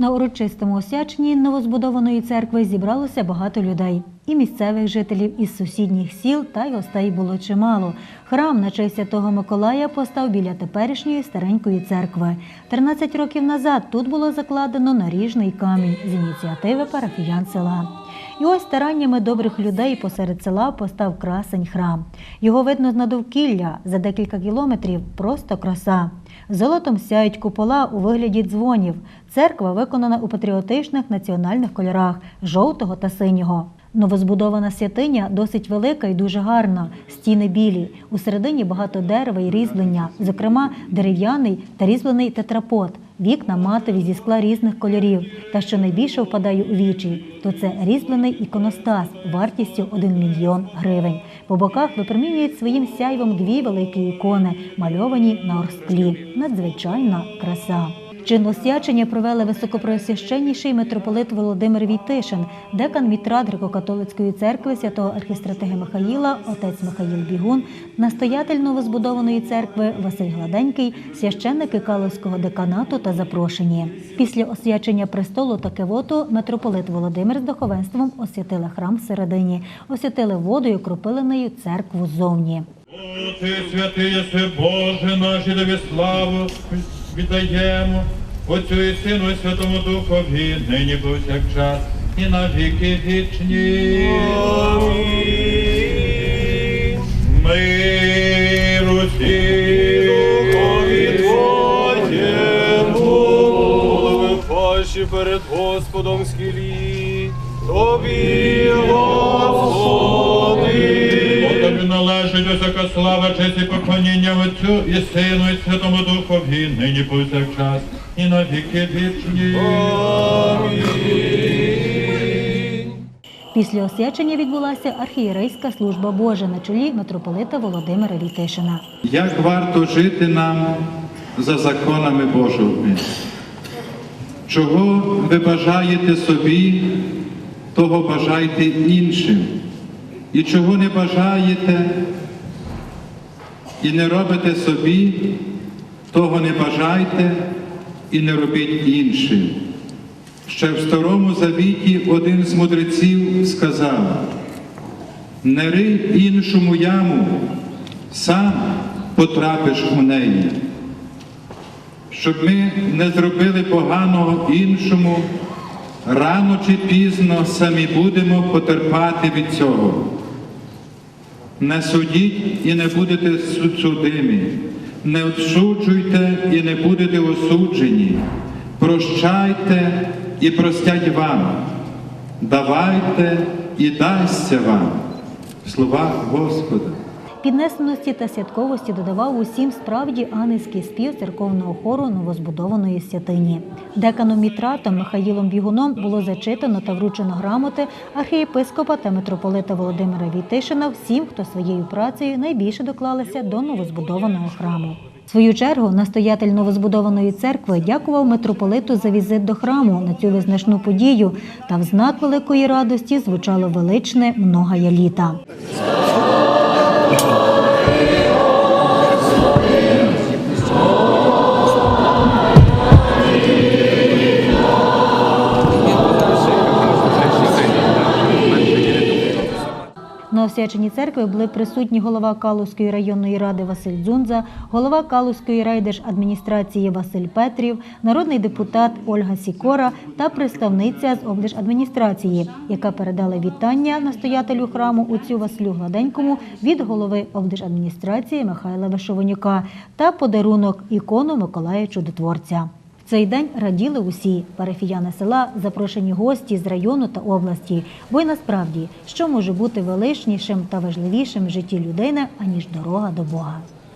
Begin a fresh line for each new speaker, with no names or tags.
На урочистому освяченні новозбудованої церкви зібралося багато людей. І місцевих жителів із сусідніх сіл та й гостей було чимало. Храм на честь святого Миколая постав біля теперішньої старенької церкви. 13 років назад тут було закладено наріжний камінь з ініціативи парафіян села. І ось стараннями добрих людей посеред села постав красень храм. Його видно з надовкілля за декілька кілометрів просто краса. Золотом сяють купола у вигляді дзвонів. Церква виконана у патріотичних національних кольорах жовтого та синього. Новозбудована святиня досить велика і дуже гарна. Стіни білі. У середині багато дерева і різьблення, зокрема дерев'яний та різьблений тетрапот. Вікна матові зі скла різних кольорів. Та що найбільше впадає у вічі, то це різьблений іконостас вартістю 1 мільйон гривень. По боках випромінюють своїм сяйвом дві великі ікони, мальовані на орсклі. Надзвичайна краса. Чин освячення провели високопросвященніший митрополит Володимир Війтишин, декан Мітрат греко-католицької церкви святого архістратиги Михаїла, отець Михаїл Бігун, настоятель новозбудованої церкви Василь Гладенький, священники Каловського деканату та запрошені. Після освячення престолу та кивоту митрополит Володимир з духовенством освятили храм всередині, освятили водою кропиленою церкву ззовні.
О, Ти святий Боже наш, і тобі славу віддаємо, Отцю і Сину і Святому Духові, нині повсякчас і на віки вічні. Миру.
Духові Твоєму, пащі перед Господом схилі, Тобі, Господи.
Тобі належить усяка слава, честь і поклоніння Отцю і Сину і Святому Духові, нині повсякчас і на віки вічні.
Після освячення відбулася архієрейська служба Божа на чолі митрополита Володимира Вітишина.
Як варто жити нам за законами Божими? Чого ви бажаєте собі, того бажайте іншим. І чого не бажаєте і не робите собі, того не бажайте і не робіть іншим. Ще в Старому Завіті один з мудреців сказав, не рий іншому яму, сам потрапиш у неї. Щоб ми не зробили поганого іншому, рано чи пізно самі будемо потерпати від цього. Не судіть і не будете судимі, не осуджуйте і не будете осуджені, прощайте і простять вам, давайте і дасться вам. Слова Господа.
Піднесеності та святковості додавав усім справді ангельський спів церковного хору новозбудованої святині. Деканом Мітратом Михаїлом Бігуном було зачитано та вручено грамоти архієпископа та митрополита Володимира Війтишина всім, хто своєю працею найбільше доклалися до новозбудованого храму. В свою чергу настоятель новозбудованої церкви дякував митрополиту за візит до храму на цю визначну подію. Та в знак великої радості звучало величне многая літа. Oh, освяченні церкви були присутні голова Калузької районної ради Василь Дзунза, голова Калузької райдержадміністрації Василь Петрів, народний депутат Ольга Сікора та представниця з облдержадміністрації, яка передала вітання настоятелю храму отцю Василю Гладенькому від голови облдержадміністрації Михайла Вишованюка та подарунок ікону Миколая Чудотворця. Цей день раділи усі парафіяни села, запрошені гості з району та області. Бо й насправді, що може бути величнішим та важливішим в житті людини, аніж дорога до Бога.